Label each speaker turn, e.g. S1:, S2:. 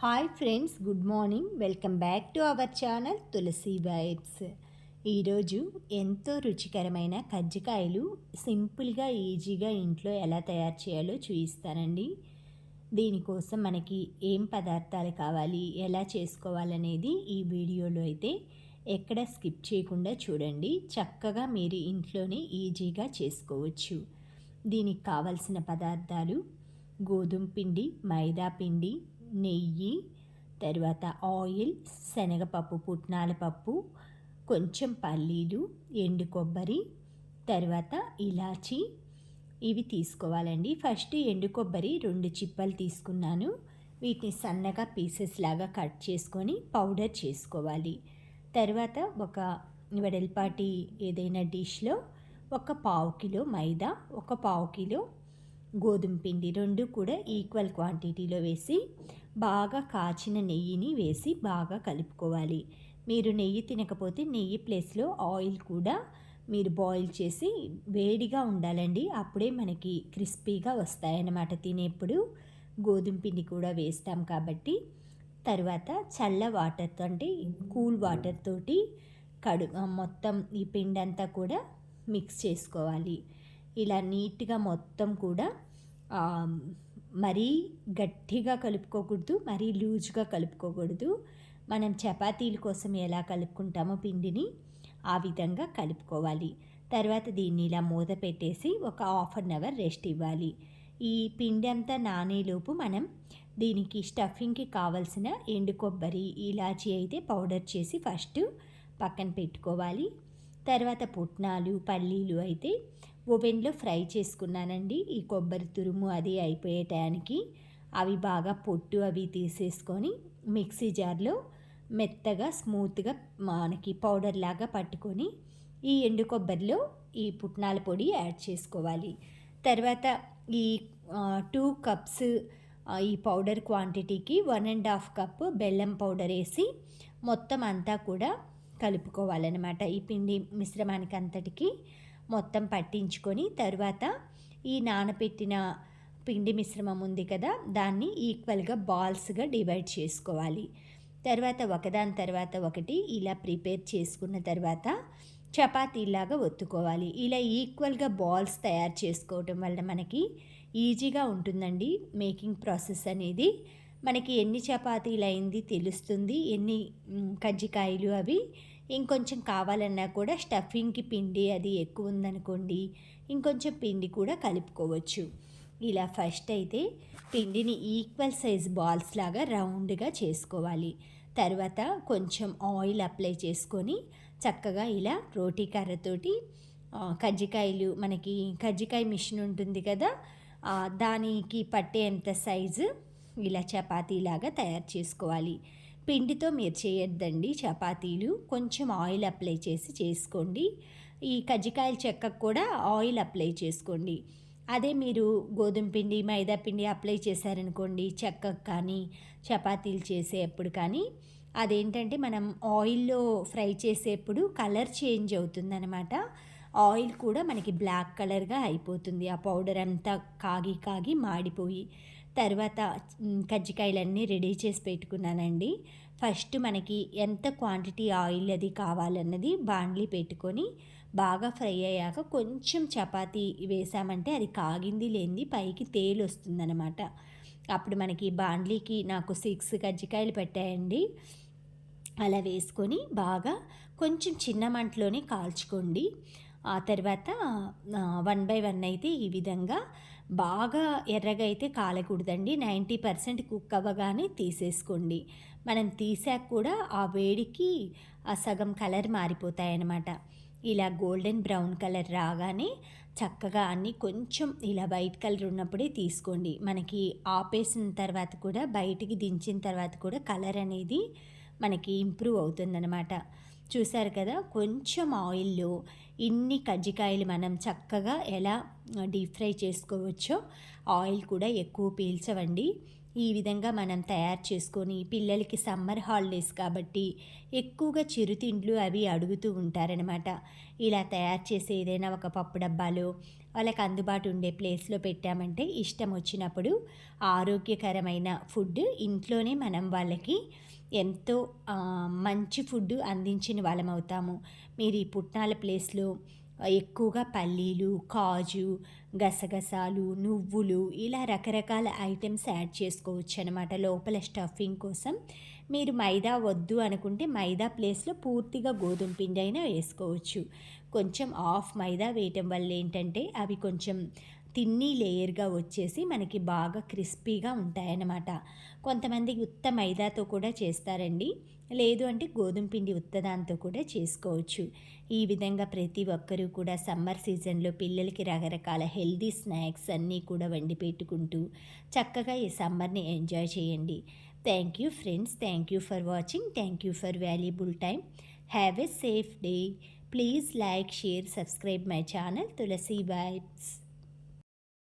S1: Hi friends good morning welcome back to our channel Tulasi vibes ఈరోజు ఎంతో రుచికరమైన కజ్జికాయలు సింపుల్గా ఈజీగా ఇంట్లో ఎలా తయారు చేయాలో చూపిస్తానండి దీనికోసం మనకి ఏం పదార్థాలు కావాలి ఎలా చేసుకోవాలనేది ఈ వీడియోలో అయితే ఎక్కడ స్కిప్ చేయకుండా చూడండి. చక్కగా మీరు ఇంట్లోనే ఈజీగా చేసుకోవచ్చు. దీనికి కావలసిన పదార్థాలు గోధుమ పిండి మైదా పిండి నెయ్యి తర్వాత ఆయిల్ శనగపప్పు పుట్నాల పప్పు కొంచెం పల్లీలు ఎండు కొబ్బరి తర్వాత ఇలాచి. ఇవి తీసుకోవాలండి. ఫస్ట్ ఎండు కొబ్బరి రెండు చిప్పలు తీసుకున్నాను. వీటిని సన్నగా పీసెస్ లాగా కట్ చేసుకొని పౌడర్ చేసుకోవాలి. తర్వాత ఒక వెడల్పాటి ఏదైనా డిష్లో ఒక పావు కిలో మైదా ఒక పావు కిలో గోధుమ పిండి రెండు కూడా ఈక్వల్ క్వాంటిటీలో వేసి బాగా కాచిన నెయ్యిని వేసి బాగా కలుపుకోవాలి. మీరు నెయ్యి తినకపోతే నెయ్యి ప్లేస్లో ఆయిల్ కూడా మీరు బాయిల్ చేసి వేడిగా ఉండాలండి. అప్పుడే మనకి క్రిస్పీగా వస్తాయన్నమాట తినేప్పుడు. గోధుమ పిండి కూడా వేస్తాం కాబట్టి. తర్వాత చల్ల వాటర్తో అంటే కూల్ వాటర్ తోటి కడు మొత్తం ఈ పిండి అంతా కూడా మిక్స్ చేసుకోవాలి. ఇలా నీట్గా మొత్తం కూడా మరీ గట్టిగా కలుపుకోకూడదు మరీ లూజ్గా కలుపుకోకూడదు. మనం చపాతీల కోసం ఎలా కలుపుకుంటామో పిండిని ఆ విధంగా కలుపుకోవాలి. తర్వాత దీన్ని ఇలా మూత పెట్టేసి ఒక హాఫ్ అన్ అవర్ రెస్ట్ ఇవ్వాలి. ఈ పిండి అంతా నానేలోపు మనం దీనికి స్టఫింగ్కి కావలసిన ఎండు కొబ్బరి ఇలాచి అయితే పౌడర్ చేసి ఫస్ట్ పక్కన పెట్టుకోవాలి. తర్వాత పుట్నాలు పల్లీలు అయితే ఓవెన్లో ఫ్రై చేసుకున్నానండి. ఈ కొబ్బరి తురుము అది అయిపోయే టయానికి అవి బాగా పొట్టు అవి తీసేసుకొని మిక్సీ జార్లో మెత్తగా స్మూత్గా మనకి పౌడర్ లాగా పట్టుకొని ఈ ఎండు కొబ్బరిలో ఈ పుట్నాల పొడి యాడ్ చేసుకోవాలి. తర్వాత ఈ టూ కప్స్ ఈ పౌడర్ క్వాంటిటీకి వన్ అండ్ హాఫ్ కప్ బెల్లం పౌడర్ వేసి మొత్తం అంతా కూడా కలుపుకోవాలన్నమాట. ఈ పిండి మిశ్రమానికి అంతటికి మొత్తం పట్టించుకొని తర్వాత ఈ నానబెట్టిన పిండి మిశ్రమం ఉంది కదా దాన్ని ఈక్వల్గా బాల్స్గా డివైడ్ చేసుకోవాలి. తర్వాత ఒకదాని తర్వాత ఒకటి ఇలా ప్రిపేర్ చేసుకున్న తర్వాత చపాతీలాగా ఒత్తుకోవాలి. ఇలా ఈక్వల్గా బాల్స్ తయారు చేసుకోవటం వల్ల మనకి ఈజీగా ఉంటుందండి మేకింగ్ ప్రాసెస్ అనేది. మనకి ఎన్ని చపాతీలు అయింది తెలుస్తుంది ఎన్ని కజ్జికాయలు అవి ఇంకొంచెం కావాలన్నా కూడా స్టఫింగ్కి పిండి అది ఎక్కువ ఉందనుకోండి ఇంకొంచెం పిండి కూడా కలుపుకోవచ్చు. ఇలా ఫస్ట్ అయితే పిండిని ఈక్వల్ సైజ్ బాల్స్ లాగా రౌండ్గా చేసుకోవాలి. తర్వాత కొంచెం ఆయిల్ అప్లై చేసుకొని చక్కగా ఇలా రోటీ కర్రతోటి కజ్జికాయలు మనకి కజ్జికాయ మిషన్ ఉంటుంది కదా దానికి పట్టేంత సైజు ఇలా చపాతీలాగా తయారు చేసుకోవాలి. పిండితో మీరు చేయొద్దండి. చపాతీలు కొంచెం ఆయిల్ అప్లై చేసి చేసుకోండి. ఈ కజ్జికాయల చెక్కకు కూడా ఆయిల్ అప్లై చేసుకోండి. అదే మీరు గోధుమ పిండి మైదా పిండి అప్లై చేశారనుకోండి చెక్కకు కానీ చపాతీలు చేసేప్పుడు కానీ అదేంటంటే మనం ఆయిల్లో ఫ్రై చేసేప్పుడు కలర్ చేంజ్ అవుతుందన్నమాట. ఆయిల్ కూడా మనకి బ్లాక్ కలర్గా అయిపోతుంది. ఆ పౌడర్ అంతా కాగి కాగి మాడిపోయి తర్వాత కజ్జికాయలన్నీ రెడీ చేసి పెట్టుకున్నానండి. ఫస్ట్ మనకి ఎంత క్వాంటిటీ ఆయిల్ అది కావాలన్నది బాండ్లీ పెట్టుకొని బాగా ఫ్రై అయ్యాక కొంచెం చపాతీ వేసామంటే అది కాగింది లేనిది పైకి తేలు వస్తుందన్నమాట. అప్పుడు మనకి బాండ్లీకి నాకు సిక్స్ కజ్జికాయలు పెట్టాయండి. అలా వేసుకొని బాగా కొంచెం చిన్న మంటలోనే కాల్చుకోండి. ఆ తర్వాత వన్ బై వన్ అయితే ఈ విధంగా బాగా ఎర్రగా అయితే కాలకూడదండి. నైంటీ పర్సెంట్ కుక్ అవ్వగానే తీసేసుకోండి. మనం తీసాక కూడా ఆ వేడికి ఆ సగం కలర్ మారిపోతాయన్నమాట. ఇలా గోల్డెన్ బ్రౌన్ కలర్ రాగానే చక్కగా అన్నీ కొంచెం ఇలా వైట్ కలర్ ఉన్నప్పుడే తీసుకోండి. మనకి ఆపేసిన తర్వాత కూడా బయటికి దించిన తర్వాత కూడా కలర్ అనేది మనకి ఇంప్రూవ్ అవుతుందన్నమాట. చూశారు కదా కొంచెం ఆయిల్లో ఇన్ని కజ్జికాయలు మనం చక్కగా ఎలా డీప్ ఫ్రై చేసుకోవచ్చో ఆయిల్ కూడా ఎక్కువ పీల్చవండి. ఈ విధంగా మనం తయారు చేసుకొని పిల్లలకి సమ్మర్ హాలిడేస్ కాబట్టి ఎక్కువగా చిరుతిండ్లు అవి అడుగుతూ ఉంటారనమాట ఇలా తయారు చేసే ఏదైనా ఒక పప్పు డబ్బాలో వాళ్ళకి అందుబాటు ఉండే ప్లేస్లో పెట్టామంటే ఇష్టం వచ్చినప్పుడు ఆరోగ్యకరమైన ఫుడ్ ఇంట్లోనే మనం వాళ్ళకి ఎంతో మంచి ఫుడ్ అందించిన వాళ్ళం అవుతాము మీరు ఈ పుట్నాల ప్లేస్లో ఎక్కువగా పల్లీలు కాజు గసగసాలు నువ్వులు ఇలా రకరకాల ఐటమ్స్ యాడ్ చేసుకోవచ్చు అనమాట లోపల స్టఫింగ్ కోసం. మీరు మైదా వద్దు అనుకుంటే మైదా ప్లేస్లో పూర్తిగా గోధుమ పిండి అయినా వేసుకోవచ్చు. కొంచెం ఆఫ్ మైదా వేయటం వల్ల ఏంటంటే అవి కొంచెం తిన్ని లేయర్గా వచ్చేసి మనకి బాగా క్రిస్పీగా ఉంటాయన్నమాట. కొంతమంది ఉత్త మైదాతో కూడా చేస్తారండి. లేదు అంటే గోధుమ పిండి ఉత్తదాంతో కూడా చేసుకోవచ్చు. ఈ విధంగా ప్రతి ఒక్కరూ కూడా సమ్మర్ సీజన్లో పిల్లలకి రకరకాల హెల్దీ స్నాక్స్ అన్నీ కూడా వండి పెట్టుకుంటూ చక్కగా ఈ సమ్మర్ని ఎంజాయ్ చేయండి. Thank you friends thank you for watching thank you for valuable time have a safe day. Please like share subscribe my channel. Tulasi vibes.